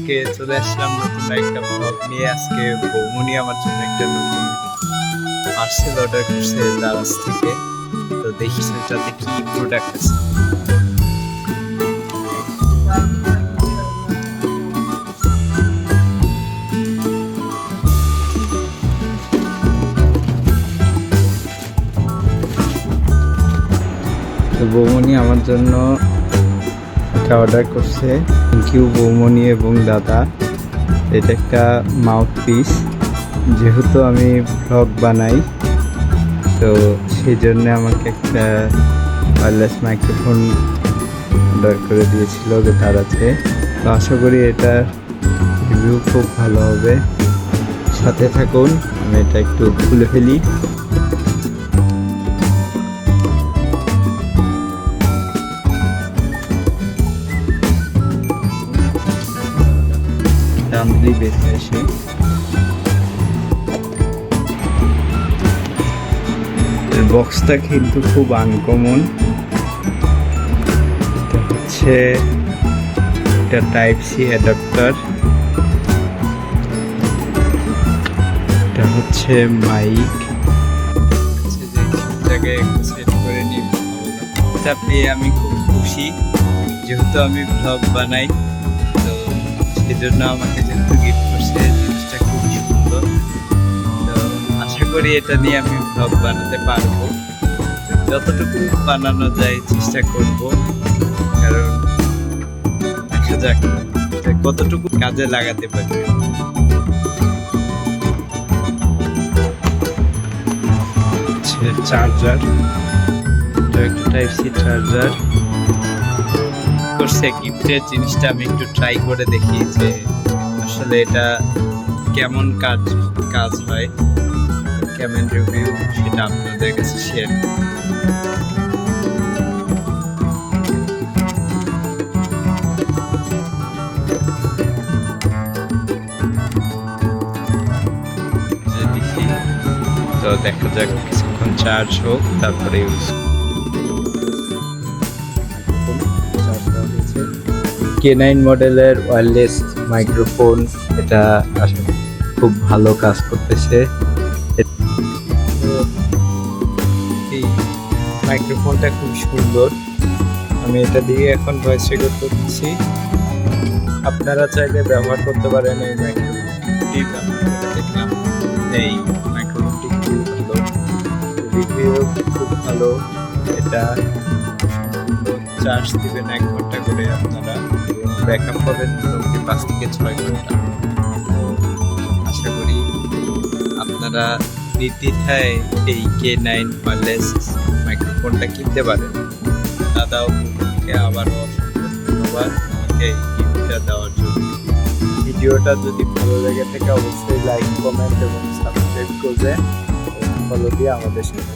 আজকে চলে আসলাম নতুন একটা ব্লগ নিয়ে। আজকে বৌমনি আমার জন্য একটা নতুন পার্সেল অর্ডার করছে দারাজ থেকে। তো দেখি সেটাতে কি প্রোডাক্ট আছে। তো বৌমনি আমার জন্য একটা অর্ডার করছে। থ্যাংক ইউ বৌমনি এবং দাদা। এটা একটা মাউথ পিস যেহেতু আমি ভ্লগ বানাই, তো সেই জন্য আমাকে একটা ওয়ারলেস মাইক্রোফোন অর্ডার করে দিয়েছিল তার আছে। তো আশা করি এটা রিভিউ খুব ভালো হবে। সাথে থাকুন, আমি এটা একটু খুলে ফেলি। টানলেই বের হয়ে আসে বক্সটা কিন্তু খুব আনকমন হচ্ছে এটা টাইপ সি অ্যাডাপ্টার এটা হচ্ছে মাইক জায়গায় সেট করে আমি খুব খুশি। যেহেতু আমি ব্লগ বানাই। সেই জন্য আমাকে যেহেতু গিফট করছে জিনিসটা খুব সুন্দর। তো আশা করি এটা নিয়ে আমি ব্লগ বানাতে পারব। যতটুকু বানানো যায় চেষ্টা করব। কারণ দেখা যাক কতটুকু কাজে লাগাতে পারি। চার্জার একটা টাইপ সি চার্জার করছে গিফটের জিনিসটা আমি একটু ট্রাই করে দেখি যে আসলে এটা কেমন কাজ কাজ হয়। কেমন রিভিউ সেটা আপনাদের কাছে শেয়ার তো দেখা যাক কিছুক্ষণ চার্জ হোক, তারপরে ইউজ কে নাইন মডেলের ওয়্যারলেস মাইক্রোফোন এটা আসলে খুব ভালো কাজ করতেছে। মাইক্রোফোনটা খুব সুন্দর। আমি এটা দিয়ে এখন ভয়েস রেকর্ড করতেছি। আপনারা চাইলে ব্যবহার করতে পারেন এই এই মাইক্রোফোনটি খুব ভালো। খুব ভালো। এটা চার্জ দিবেন এক ঘণ্টা করে আপনারা। ব্যাকআপ পাবেন মোটামুটি পাঁচ থেকে ছয় ঘণ্টা। আশা করি আপনারা নির্দ্বিধায় এই কে নাইন ওয়ারলেস মাইক্রোফোনটা কিনতে পারেন। দাদা ও বোনকে আবারও অসংখ্য ধন্যবাদ। আমাকে এই গিফটটা দেওয়ার জন্য। ভিডিওটা যদি ভালো লেগে থাকে, অবশ্যই লাইক কমেন্ট এবং সাবস্ক্রাইব করবেন। ফলো দিয়ে আমাদের সাথে